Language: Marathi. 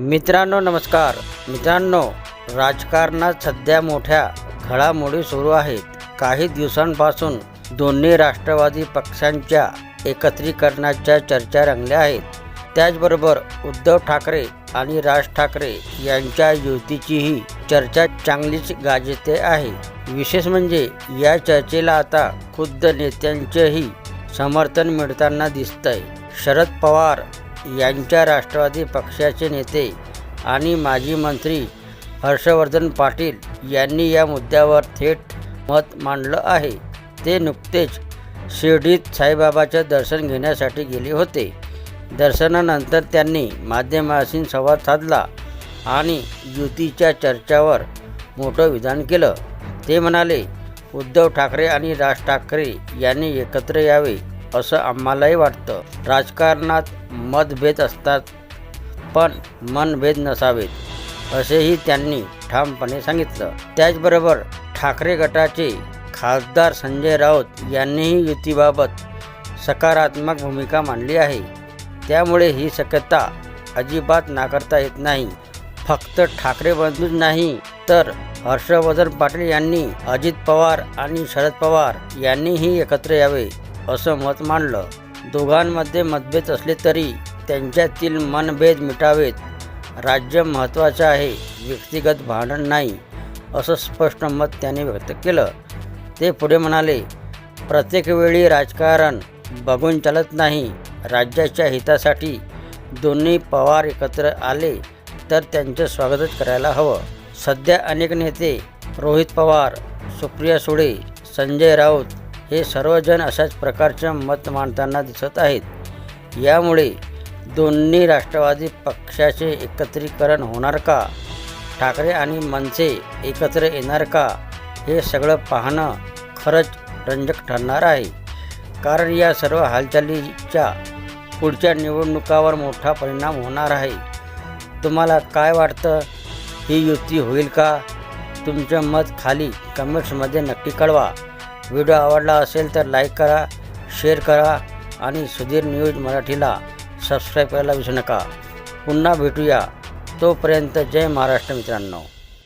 मित्रांनो नमस्कार. मित्रांनो राजकारणात सध्या मोठ्या घडामोडी सुरू आहेत. काही दिवसांपासून दोन्ही राष्ट्रवादी पक्षांच्या एकत्रीकरणाच्या चर्चा रंगल्या आहेत. त्याचबरोबर उद्धव ठाकरे आणि राज ठाकरे यांच्या युतीचीही चर्चा चांगलीच गाजते आहे. विशेष म्हणजे या चर्चेला आता खुद्द नेत्यांचेही समर्थन मिळताना दिसतंय. शरद पवार यांच्या राष्ट्रवादी पक्षाचे नेते आणि माजी मंत्री हर्षवर्धन पाटील यांनी या मुद्द्यावर थेट मत मांडलं आहे. ते नुकतेच शिर्डीत साईबाबाचं दर्शन घेण्यासाठी गेले होते. दर्शनानंतर त्यांनी माध्यमाशी संवाद साधला आणि युतीच्या चर्चावर मोठं विधान केलं. ते म्हणाले उद्धव ठाकरे आणि राज ठाकरे यांनी एकत्र यावे. असं आम्हालाही वाटतं. राजकारणात मतभेद असतात पण मनभेद नसावेत असेही त्यांनी ठामपणे सांगितलं. त्याचबरोबर ठाकरे गटाचे खासदार संजय राऊत यांनीही युतीबाबत सकारात्मक भूमिका मांडली आहे. त्यामुळे ही शक्यता अजिबात नाकारता येत नाही. फक्त ठाकरे बंधूच नाही तर हर्षवर्धन पाटील यांनी अजित पवार आणि शरद पवार यांनीही एकत्र यावे. असं मत मांडलं. दोघांमध्ये मतभेद असले तरी त्यांच्यातील मनभेद मिटावेत. राज्य महत्त्वाचं आहे व्यक्तिगत भांडण नाही असं स्पष्ट मत त्यांनी व्यक्त केलं. ते पुढे म्हणाले प्रत्येक वेळी राजकारण बघून चालत नाही राज्याच्या हितासाठी दोन्ही पवार एकत्र आले तर त्यांचं स्वागतच करायला हवं. सध्या अनेक नेते रोहित पवार सुप्रिया सुळे संजय राऊत हे सर्वजण अशाच प्रकारचं मत मांडताना दिसत आहेत. यामुळे दोन्ही राष्ट्रवादी पक्षाचे एकत्रीकरण होणार का? ठाकरे आणि मनसे एकत्र येणार का? हे सगळं पाहणं खरंच रंजक ठरणार आहे. कारण या सर्व हालचालीच्या पुढच्या निवडणुकावर मोठा परिणाम होणार आहे. तुम्हाला काय वाटतं? ही युती होईल का? तुमचं मत खाली कमेंट्समध्ये नक्की कळवा. व्हिडिओ आवडला असेल तर लाईक करा शेअर करा आणि सुधीर न्यूज मराठीला सबस्क्राईब करायला विसरू नका. पुन्हा भेटूया. तोपर्यंत जय महाराष्ट्र मित्रांनो.